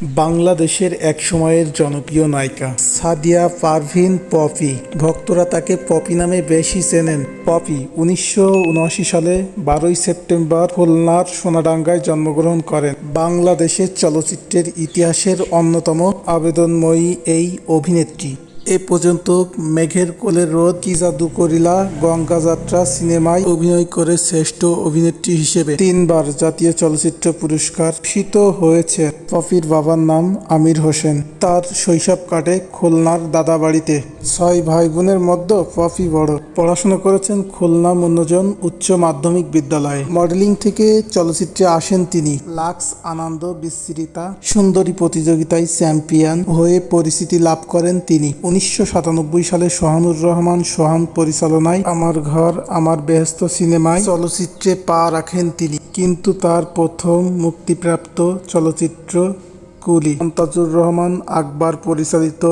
বাংলাদেশের এক সময়ের জনপ্রিয় নায়িকা সাদিয়া পারভিন পপি। ভক্তরা তাকে পপি নামে বেশি চেনেন। পপি উনিশশো উনআশি সালে বারোই সেপ্টেম্বর খুলনার সোনাডাঙ্গায় জন্মগ্রহণ করেন। বাংলাদেশের চলচ্চিত্রের ইতিহাসের অন্যতম আবেদনময়ী এই অভিনেত্রী। এ পর্যন্ত মেঘের কোলের রোদ, কি জাদু করিলা গঙ্গা যাত্রা সিনেমায় অভিনয় করে শ্রেষ্ঠ অভিনেত্রী হিসেবে তিনবার জাতীয় চলচ্চিত্র পুরস্কার ভূষিত হয়েছে। পপির বাবার নাম আমির হোসেন। তার শৈশব কাটে খুলনার দাদাবাড়িতে। ছয় ভাই বোনের মধ্যে পপি বড়। পড়াশোনা করেছেন খুলনা মনোজন উচ্চ মাধ্যমিক বিদ্যালয়ে। মডেলিং থেকে চলচ্চিত্রে আসেন তিনি। লাক্স আনন্দ বিস্তৃতা সুন্দরী প্রতিযোগিতায় চ্যাম্পিয়ন হয়ে পরিচিতি লাভ করেন তিনি। উনিশশো সাতানব্বই সালে সোহানুর রহমান সোহান পরিচালনায় আমার ঘর, আমার বেহস্ত সিনেমায় চলচ্চিত্রে পা রাখেন তিনি। কিন্তু তার প্রথম মুক্তিপ্রাপ্ত চলচ্চিত্র কুলি। মন্তাজুর রহমান আকবর পরিচালিত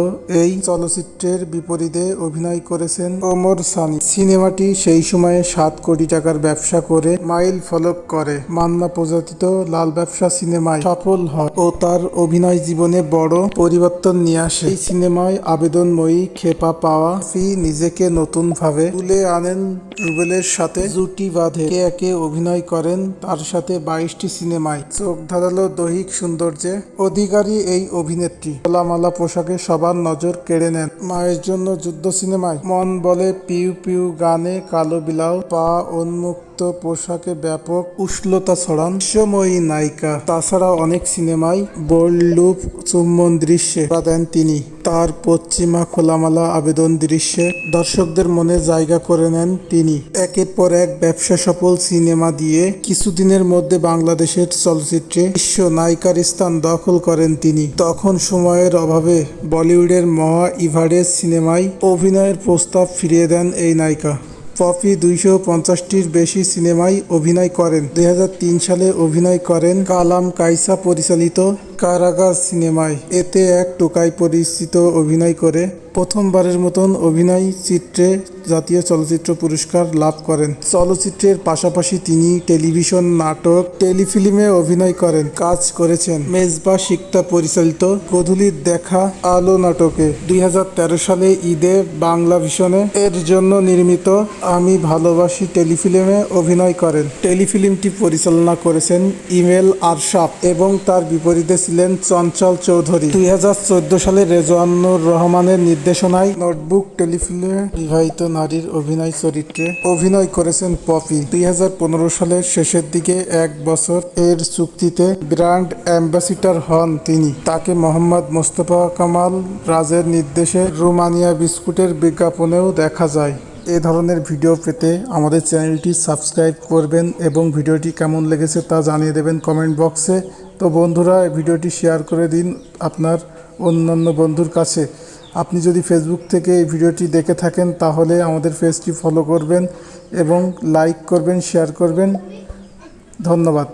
এই চলচ্চিত্রের বিপরীতে অভিনয় করেছেন ওমর সানি। সিনেমাটি সেই সময়ে সাত কোটি টাকার ব্যবসা করে মাইল ফলক করে। মান্না প্রযোজিত লাল ব্যবসা সিনেমায় সফল হয় ও তার অভিনয় জীবনে বড় পরিবর্তন নিয়ে আসে। এই সিনেমায় আবেদনময়ী খেপা পাওয়া ফি নিজেকে নতুন ভাবে তুলে আনেন রুবেলের সাথে জুটি বাঁধে। একে একে অভিনয় করেন তার সাথে বাইশটি সিনেমায়। চোখ ধারালো দৈহিক সৌন্দর্যে অধিকারী এই অভিনেত্রী। খোলামালা পোশাকে সবার নজর কেড়ে নেন। মায়ের জন্য যুদ্ধ সিনেমায় মন বলে পিউ পিউ গানে কালো বিলাও, পা উন্মুক্ত পোশাকে ব্যাপক উষ্ণতা ছড়ান সময়ী নায়িকা। তাছাড়া অনেক সিনেমায় বোল্ড লুপ চুম্বন দৃশ্যে দেন তিনি। তার পশ্চিমা খোলামালা আবেদন দৃশ্যে দর্শকদের মনে জায়গা করে নেন তিনি। একের পর এক ব্যবসা সফল সিনেমা দিয়ে কিছুদিনের মধ্যে বাংলাদেশের চলচ্চিত্রে বিশ্ব নায়িকার স্থান দখল করেন তিনি। তখন সময়ের অভাবে বলিউডের মহা ইভারেজ সিনেমায় অভিনয়ের প্রস্তাব ফিরিয়ে দেন এই নায়িকা। পপি দুইশো পঞ্চাশটির বেশি সিনেমায় অভিনয় করেন। দু হাজার তিন সালে অভিনয় করেন কালাম কাইসা পরিচালিত কারাগার সিনেমায় এতে এক টোকাই পরিচিত অভিনয় করে প্রথমবারের মতন অভিনয় চিত্রে জাতীয় চলচ্চিত্র পুরস্কার লাভ করেন। চলচ্চিত্রের পাশাপাশি তিনি টেলিভিশন নাটক, টেলিফিল্মে অভিনয় করেন, কাজ করেছেন। মেজবা সিকতা পরিচালিত গধূলির দেখা আলো নাটকে দুই হাজার তেরো সালে ঈদে বাংলা ভিশনে এর জন্য নির্মিত আমি ভালোবাসি টেলিফিল্মে অভিনয় করেন। টেলিফিল্মটি পরিচালনা করেছেন ইমেল আরশাফ এবং তার বিপরীতে ছিলেন চঞ্চল চৌধুরী। দুই হাজার চৌদ্দ সালে রেজওয়ানুর রহমানের নির্দেশনায় নোটবুক টেলিফিল্মে বিবাহিত নারীর অভিনয় চরিত্রে অভিনয় করেছেন পপি। দুই হাজার পনেরো সালের শেষের দিকে এক বছর এর চুক্তিতে ব্র্যান্ড অ্যাম্বাসিডর হন তিনি। তাকে মোহাম্মদ মোস্তফা কামাল রাজের নির্দেশে রোমানিয়া বিস্কুটের বিজ্ঞাপনেও দেখা যায়। এ ধরনের ভিডিও পেতে আমাদের চ্যানেলটি সাবস্ক্রাইব করবেন এবং ভিডিওটি কেমন লেগেছে তা জানিয়ে দেবেন কমেন্ট বক্সে। তো বন্ধুরা ভিডিওটি শেয়ার করে দিন আপনার অন্যান্য বন্ধুর কাছে। আপনি যদি ফেসবুক থেকে এই ভিডিওটি দেখে থাকেন, তাহলে আমাদের পেজটি ফলো করবেন এবং লাইক করবেন শেয়ার করবেন। ধন্যবাদ।